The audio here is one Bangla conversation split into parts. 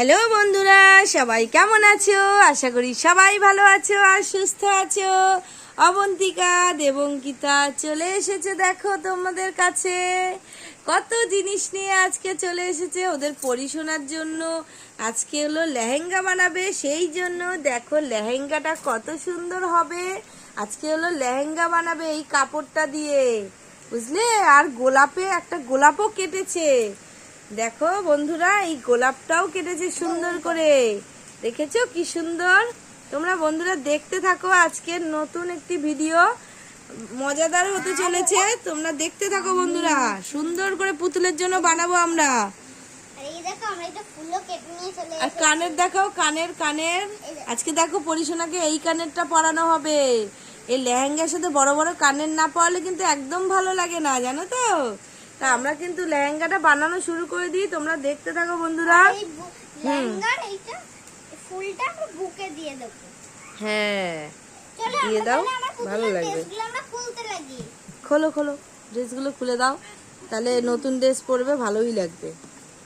হ্যালো বন্ধুরা, সবাই কেমন আছো? আশা করি সবাই ভালো আছো আর সুস্থ আছো। অবন্তিকা দেবঙ্কিতা চলে এসেছে দেখো তোমাদের কাছে। কত জিনিস নিয়ে আজকে চলে এসেছে ওদের পরিশোনার জন্য। আজকে হলো লেহেঙ্গা বানাবে, সেই জন্য দেখো লেহেঙ্গাটা কত সুন্দর হবে। আজকে হলো লেহেঙ্গা বানাবে এই কাপড়টা দিয়ে। বুঝলে? আর গোলাপে একটা গোলাপও কেটেছে। দেখো বন্ধুরা এই গোলাপটাও কেটেছে সুন্দর করে। দেখেছ কি সুন্দর? তোমরা বন্ধুরা দেখতে থাকো আজকের নতুন একটি ভিডিও। মজাদার হতে চলেছে। তোমরা দেখতে থাকো বন্ধুরা। সুন্দর করে পুতুলের জন্য বানাবো আমরা। আর এই দেখো কানের দেখাও কানের কানের। আজকে দেখো পরিশোনাকে এই কানেরটা পরানো হবে। এই লেহেঙ্গার সাথে বড় বড় কানের না পরালে কিন্তু একদম ভালো লাগে না জানো তো? তা আমরা কিন্তু লেহেঙ্গাটা বানানো শুরু করে দিই। তোমরা দেখতে থাকো বন্ধুরা। ফুলটা আমরা বুকে দিয়ে দেবো। হ্যাঁ। দিয়ে দাও, ভালো লাগবে। খোলো খোলো ড্রেসগুলো খুলে দাও। তাহলে নতুন ড্রেস পরবে ভালোই লাগবে।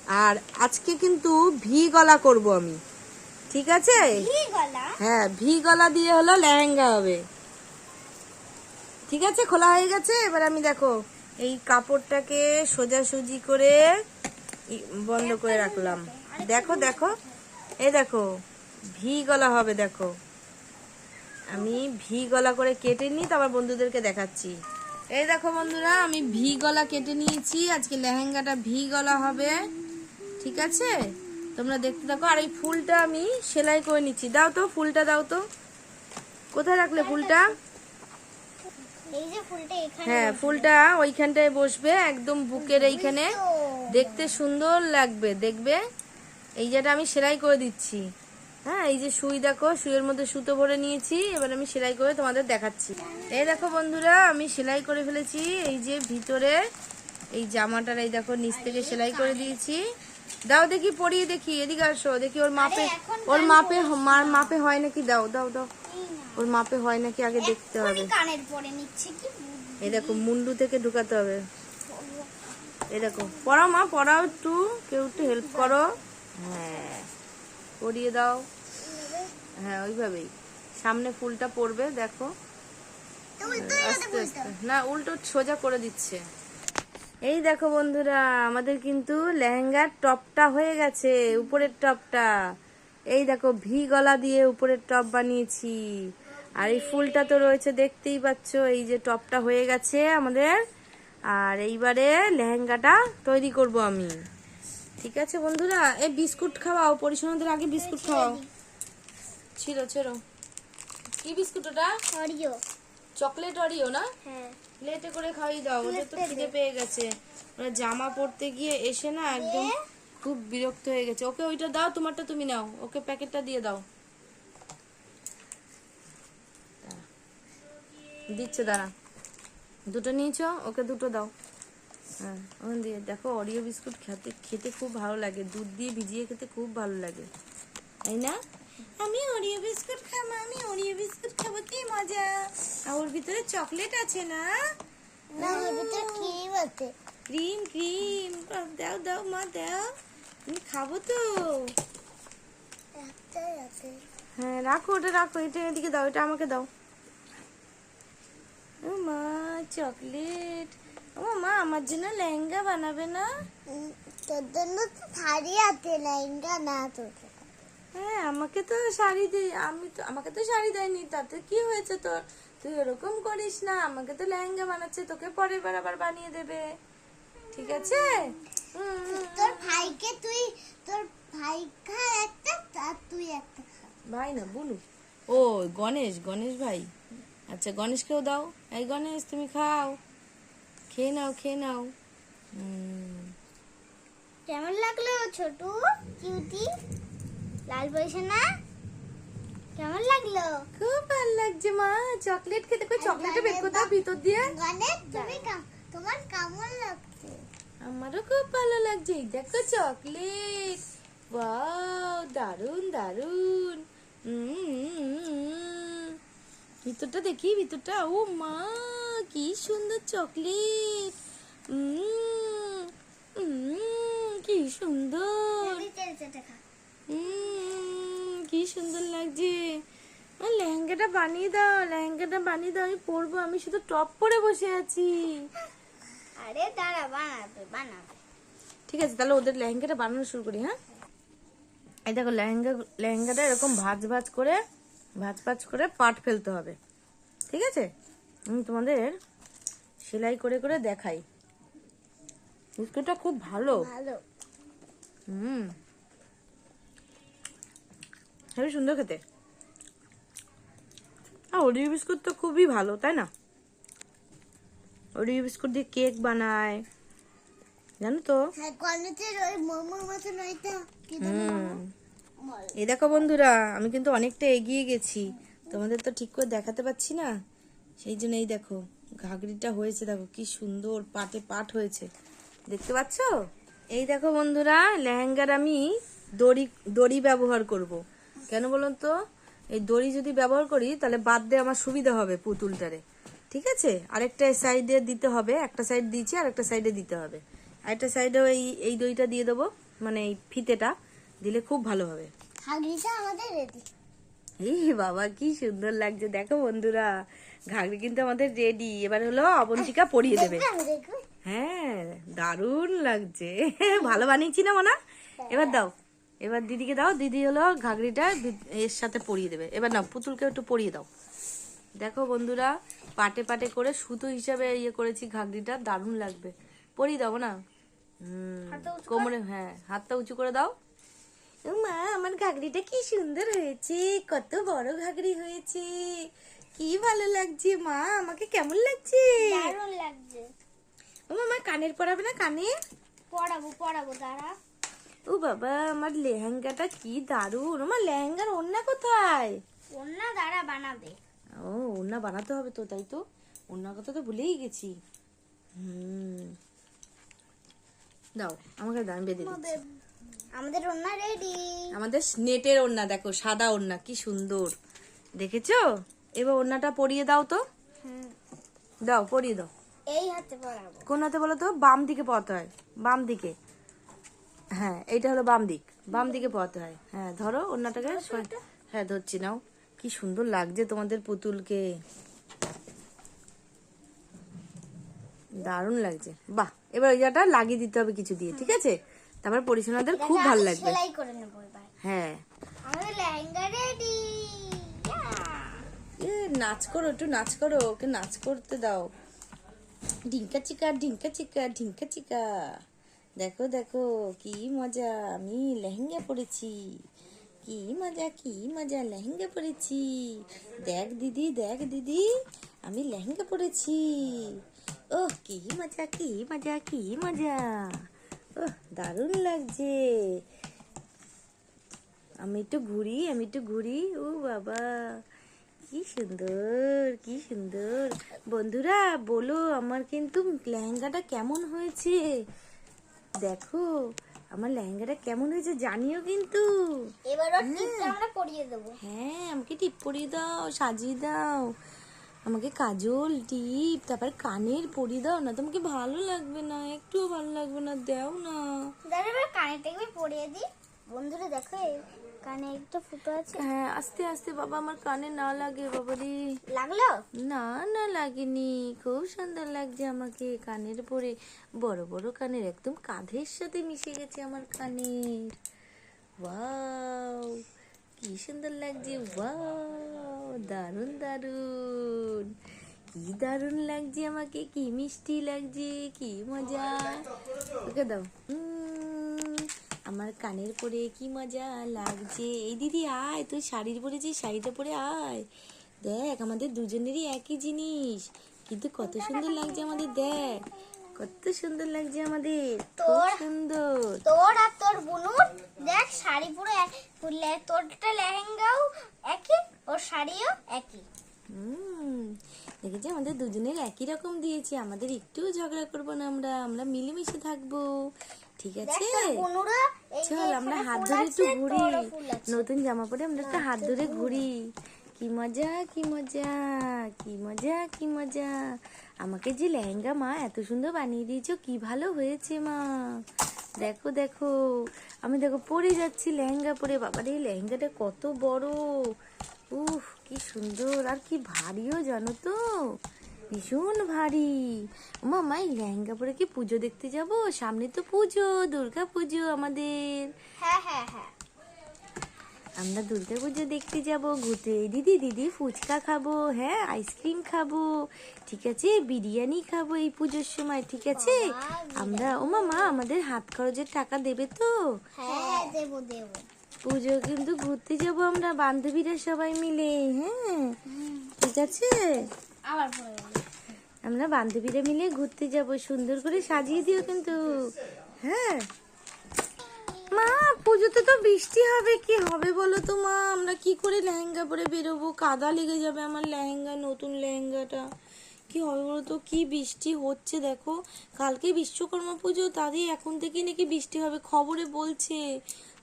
আর আজকে কিন্তু ভি গলা করব আমি। ঠিক আছে? হ্যাঁ ভি গলা দিয়ে হলো লেহেঙ্গা হবে। ঠিক আছে? খোলা হয়ে গেছে? এবার আমি দেখো। এই কাপড়টাকে সোজাসুজি করে বন্ধ করে রাখলাম। দেখো দেখো। এই দেখো, ভি গলা হবে, দেখো। আমি ভি গলা করে কেটে নিই তারপর বন্ধুদেরকে দেখাচ্ছি। এই দেখো বন্ধুরা, আমি ভি গলা কেটে নিয়েছি। আজকে লেহেঙ্গাটা ভি গলা হবে। ঠিক আছে? তোমরা দেখতে থাকো। আর এই ফুলটা আমি সেলাই করে নিচ্ছি। দাও তো, ফুলটা দাও তো। কোথায় রাখলে ফুলটা এই যে ফুলটা এখানে হ্যাঁ ফুলটা ওইখানটায় বসবে একদম বুকের এইখানে। দেখতে সুন্দর লাগবে দেখবে? এই যেটা আমি সেলাই করে দিচ্ছি। হ্যাঁ এই যে সুই দেখো সুইয়ের মধ্যে সুতো ভরে নিয়েছি এবার আমি সেলাই করে তোমাদের দেখাচ্ছি। এই দেখো বন্ধুরা আমি সেলাই করে ফেলেছি এই যে ভিতরে এই জামাটার এই দেখো নিচ থেকে সেলাই করে দিয়েছি। দাও দেখি পরিয়ে দেখি এদিকে আসো দেখি ওর মাপে ওর মাপে মার মাপে হয় নাকি? দাও দাও দাও। ওর মাপে হয় নাকি আগে দেখতে হবে। এক্ষুনি কানের পরে নিচ্ছে কি? এই দেখো মুন্ডু থেকে ঢুকাতে হবে। এই দেখো পড়াও মা পড়াও একটু কেউ একটু হেল্প করো। হ্যাঁ পরিয়ে দাও। হ্যাঁ ওইভাবেই। সামনে ফুলটা পড়বে দেখো। আস্তে আস্তে। না উল্টো সোজা করে দিচ্ছে। এই দেখো বন্ধুরা আমাদের কিন্তু লেহেঙ্গার টপটা হয়ে গেছে উপরের টপটা। এই দেখো ভি গলা দিয়ে উপরের টপ বানিয়েছি। আর এই ফুলটা তো রয়েছে দেখতেই পাচ্ছ এই যে টপটা হয়ে গেছে আমাদের। আর এইবারে লেহেঙ্গাটা তৈরি করব আমি। ঠিক আছে বন্ধুরা? এই বিস্কুট খাওয়াও পরিশোনাদের আগে বিস্কুট খাওয়াও। ছিল ছিল কি বিস্কুট ওটা? অরিও চকলেট অরিও না? হ্যাঁ। প্লেটে করে খাওয়াই দাও ওদের তো খিদে পেয়ে গেছে। ওরা জামা পরতে গিয়ে এসে না একদম খুব বিরক্ত হয়ে গেছে। ওকে ওইটা দাও তোমারটা তুমি নাও। ওকে প্যাকেটটা দিয়ে দাও। দিচ্ছে দাঁড়া। দুটো নিয়েছো ওকে দুটো দাও। হ্যাঁ ওখান দিয়ে। দেখো অরিও বিস্কুট খেতে খেতে খুব ভালো লাগে। দুধ দিয়ে ভিজিয়ে খেতে খুব ভালো লাগে। তাই না? আমি ওরিও বিস্কুট খাব আমি ওরিও বিস্কুট খাব কি মজা? আর ওর ভিতরে চকলেট আছে না? না ওর ভিতরে ক্রিম আছে। ক্রিম ক্রিম দাও দাও মা দাও। আমি খাব তো। হ্যাঁ রাখো ওটা রাখো। এটা এদিকে দাও এটা আমাকে দাও। মা চকলেট। ও মা আমার জন্য লেহেঙ্গা বানাবে না? তোর জন্য তো শাড়ি আছে লেহেঙ্গা না তোর হ্যাঁ আমাকে তো শাড়ি দি আমি তো আমাকে তো শাড়ি দেয়নি তাতে কি হয়েছে তোর? তুই এরকম করিস না আমাকে তো লেহেঙ্গা বানাচ্ছে তোকে পরের বার আবার বানিয়ে দেবে। ঠিক আছে। তোর ভাইকে তুই তোর ভাই খা একটা তুই একটা খা। ভাই না বলু ও গণেশ গণেশ ভাই। আচ্ছা গণেশকেও দাও। এই গণেশ তুমি খাও। খেয়ে নাও খেয়ে নাও। কেমন লাগল ছোট? কিউটি? লাল পয়সা না কেমন লাগল? খুব ভালো লাগছে মা। চকলেট খেতে কই? চকলেটে বের করে দাও ভিতর দিয়ে। গণেশ তুমি তোমার কেমন লাগছে? আমারও খুব ভালো লাগছে। এই দেখো চকলেট। ওয়াও দারুণ দারুণ উম, ভিতরটা দেখি ভিতরটা ও মা কি সুন্দর চকলেট। কি সুন্দর। কি সুন্দর লাগছে। লেহেঙ্গাটা বানিয়ে দাও লেহেঙ্গাটা বানিয়ে দাও আমি পরবো আমি শুধু টপ পরে বসে আছি। আরে দাঁড়া বানাবে বানাবে। ঠিক আছে তাহলে ওদের লেহেঙ্গাটা বানানো শুরু করি হ্যাঁ? এই দেখো লেহেঙ্গা লেহেঙ্গাটা এরকম ভাজ ভাজ করে ভাজ ভাজ করে পাট ফেলতে হবে। ঠিক আছে? আমি তোমাদের সেলাই করে করে দেখাই। বিস্কুটটা খুব ভালো। হুম। হেবি সুন্দর খেতে। আর ওরিও বিস্কুট তো খুবই ভালো তাই না? ওরিও বিস্কুট দিয়ে কেক বানায়। জানো তো? হ্যাঁ কলেজের ওই মোমোর মতন ওইটা হুম। এই দেখো বন্ধুরা, আমি কিন্তু অনেকটা এগিয়ে গেছি। তোমাদের তো ঠিক করে দেখাতে পাচ্ছি না? সেই জন্য এই দেখো ঘাগরিটা হয়েছে, দেখো কি সুন্দর পাটে পাট হয়েছে। দেখতে পাচ্ছ? এই দেখো বন্ধুরা, লেহেঙ্গার আমি দড়ি দড়ি ব্যবহার করব। কেন বলুন তো? এই দড়ি যদি ব্যবহার করি, তাহলে বাদ দিয়ে আমার সুবিধা হবে পুতুলটারে। ঠিক আছে? আরেকটা সাইডে দিতে হবে, একটা সাইড দিয়েছি আর একটা সাইডে দিতে হবে। আরেকটা সাইডে এই এই দড়িটা দিয়ে দেবো মানে এই ফিতেটা। দিলে খুব ভালো হবে। হাগড়িটা আমাদের রেডি এই বাবা কি সুন্দর লাগছে। দেখো বন্ধুরা ঘাগরি কিন্তু আমাদের রেডি এবার হলো অবন্তিকা পরিয়ে দেবে। হ্যাঁ দারুণ লাগছে। ভালো বানিয়েছি না মানা? এবার দাও। এবার দিদিকে দাও। দিদি হলো ঘাগরিটা দি- এর সাথে পরিয়ে দেবে। এবার না পুতুলকে একটু পরিয়ে দাও। দেখো বন্ধুরা পাটে পাটে করে সুতো হিসাবে ইয়ে করেছি ঘাগরিটা দারুণ লাগবে। পরিয়ে দাও না হুম কোমরে হ্যাঁ হাতটা উঁচু করে দাও। মা আমার ঘাগরিটা কি সুন্দর হয়েছে কত বড় ঘাগরি হয়েছে। কি ভালো লাগছে মা আমাকে কেমন লাগছে? দারুণ লাগছে। ও মামা কানের পরাবে না কানে? পড়াবো পরাবো দাঁড়া। ও বাবা আমার লেহেঙ্গাটা কি দারুণ। আমার লেহেঙ্গার ওন্না কোথায়? অন্য দাঁড়া বানাবে। ও ওন্না বানাতে হবে তো তাই তো? ওন্নার কথা তো ভুলেই গেছি। হুম। দাও আমাকে দাম বেঁধে দিচ্ছি। আমাদের অন্য রেডি আমাদের নেটের ওন্না দেখো সাদা ওন্না কি সুন্দর। দেখেছ? এবার ওন্নাটা পরিয়ে দাও তো। দাও পরিয়ে দাও। এই হাতে পড়াবো কোন হাতে বলো তো? বাম দিকে পড়তে হয়। বাম দিকে। হ্যাঁ এইটা হলো বাম দিক। বাম দিকে পড়তে হয়। হ্যাঁ ধরো সর- হ্যাঁ ধরছি নাও। কি সুন্দর লাগছে তোমাদের পুতুলকে। দারুণ লাগছে। বাহ এবার ওই জায়গাটা লাগিয়ে দিতে হবে কিছু দিয়ে ঠিক আছে? তারপর পরিচালনাদের খুব ভালো লাগবে। সেলাই করে নেব এবার। হ্যাঁ। আমাদের লেহেঙ্গা রেডি এ নাচ করো একটু নাচ করো ওকে নাচ করতে দাও। ঢিঙ্কা চিকা ঢিঙ্কা চিকা ঢিঙ্কা চিকা। দেখো দেখো কি মজা আমি লেহেঙ্গা পরেছি। কি মজা কি মজা লেহেঙ্গা পরেছি। দেখ দিদি দেখ দিদি আমি লেহেঙ্গা পরেছি। ওহ কি মজা কি মজা কি মজা। দারুণ লাগছে। আমি একটু ঘুরি আমি একটু ঘুরি। ও বাবা কি সুন্দর কি সুন্দর। বন্ধুরা বলো আমার কিন্তু লেহেঙ্গাটা কেমন হয়েছে? দেখো আমার লেহেঙ্গাটা কেমন হয়েছে জানিও কিন্তু। এবার ওর আমরা পরিয়ে দেবো। হ্যাঁ আমাকে টিপ পরিয়ে দাও সাজিয়ে দাও। আমাকে কাজল টিপ তারপর কানের পরিয়ে দাও না তোমাকে ভালো লাগবে না একটুও ভালো লাগবে না দাও না। দাঁড়া এবার কানেরটা একবার পরিয়ে দিই। বন্ধুরা দেখো কানে একটা ফুটো আছে। হ্যাঁ আস্তে আস্তে বাবা আমার কানে না লাগে বাবারে লাগল? না না লাগেনি খুব সুন্দর লাগছে আমাকে কানের পরে। বড় বড় কানের একদম কাঁধের সাথে মিশে গেছে আমার কানের। ওয়াও! কি সুন্দর লাগছে ওয়াও দারুণ দারুণ কি দারুণ লাগছে আমাকে কি মিষ্টি লাগছে কি মজা ওকে দাও আমার কানের পরে কি মজা লাগছে এই দিদি আয় তুই শাড়ির পরেছিস শাড়িটা পরে আয় দেখ আমাদের দুজনেরই একই জিনিস কিন্তু কত সুন্দর লাগছে আমাদের দেখ কত সুন্দর লাগছে আমাদের তোর- সুন্দর। তোর আর তোর বুনুর দেখ শাড়ি পুরো তোরটা লেহেঙ্গাও একই ওর শাড়িও একই। হুম দেখেছি আমাদের দুজনের একই রকম দিয়েছে আমাদের একটুও ঝগড়া করব না আমরা আমরা মিলেমিশে থাকব। ঠিক আছে? চল আমরা হাত ধরে একটু ঘুরি। নতুন জামা পরে আমরা একটু হাত ধরে ঘুরি। কি মজা কি মজা কি মজা কি মজা। আমাকে যে লেহেঙ্গা, মা, এত সুন্দর বানিয়ে দিয়েছ, কি ভালো হয়েছে, মা। দেখো দেখো, আমি দেখো, পরে যাচ্ছি লেহেঙ্গা পরে। বাবার, এই লেহেঙ্গাটা কত বড়। উফ, কি সুন্দর, আর কি ভারীও, জানো তো। ভীষণ ভারী। মা মা, এই লেহেঙ্গা পরে কি পুজো দেখতে যাব? সামনে তো পুজো, দুর্গা পুজো আমাদের। হ্যাঁ হ্যাঁ হ্যাঁ। আমরা দুর্গা পুজো দেখতে যাব ঘুরতে দিদি দিদি ফুচকা খাব হ্যাঁ আইসক্রিম খাব ঠিক আছে বিরিয়ানি খাব এই পুজোর সময় ঠিক আছে? আমরা ও মামা আমাদের হাত খরচের টাকা দেবে তো? হ্যাঁ দেবো দেবো। পুজো কিন্তু ঘুরতে যাব আমরা বান্ধবীরা সবাই মিলে হ্যাঁ ঠিক আছে? আবার আমরা বান্ধবীরা মিলে ঘুরতে যাব সুন্দর করে সাজিয়ে দিও কিন্তু হ্যাঁ। মা, পুজোতে তো বৃষ্টি হবে, কি হবে বলো তো মা? আমরা কি করে লেহেঙ্গা পরে বেরোবো? কাদা লেগে যাবে আমার লেহেঙ্গা, নতুন লেহেঙ্গাটা। কি হবে বলো তো? কি বৃষ্টি হচ্ছে দেখো। কালকে বিশ্বকর্মা পুজো, তারই এখন থেকে নাকি বৃষ্টি হবে, খবরে বলছে।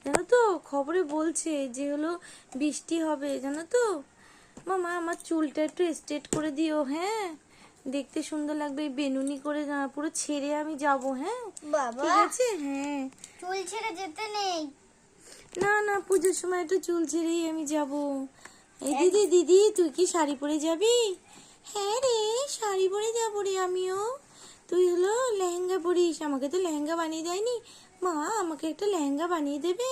জানো তো, খবরে বলছে যে হলো বৃষ্টি হবে, জানো তো? মামা আমার চুলটা একটু স্ট্রেট করে দিও হ্যাঁ? দেখতে সুন্দর লাগবে এই বেনুনি করে পুরো ছেড়ে আমি যাব হ্যাঁ? বাবা ঠিক আছে? হ্যাঁ। চুল ছেড়ে যেতে নেই। না না পুজোর সময় একটু চুল ছেড়েই আমি যাব। এই দিদি দিদি তুই কি শাড়ি পরে যাবি? হ্যাঁ রে শাড়ি পরে যাব রে আমিও। তুই হলো লেহেঙ্গা পরিস আমাকে তো লেহেঙ্গা বানিয়ে দেয়নি। মা আমাকে একটা লেহেঙ্গা বানিয়ে দেবে?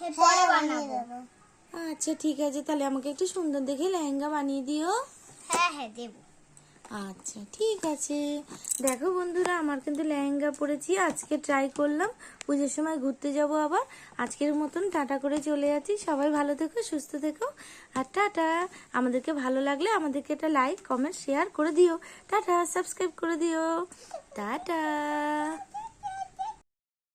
হ্যাঁ, পরে বানাবো। আচ্ছা ঠিক আছে তাহলে আমাকে একটু সুন্দর দেখে লেহেঙ্গা বানিয়ে দিও। হ্যাঁ হ্যাঁ দেবো। আচ্ছা ঠিক আছে। দেখো বন্ধুরা, আমার কিন্তু লেহেঙ্গা পরেছি, আজকে ট্রাই করলাম। পুজোর সময় ঘুরতে যাব আবার। আজকের মতন টাটা করে চলে যাচ্ছি। সবাই ভালো থেকো, সুস্থ থেকো, আর টাটা। আমাদেরকে ভালো লাগলে আমাদেরকে এটা লাইক কমেন্ট শেয়ার করে দিও। টাটা সাবস্ক্রাইব করে দিও। টাটা।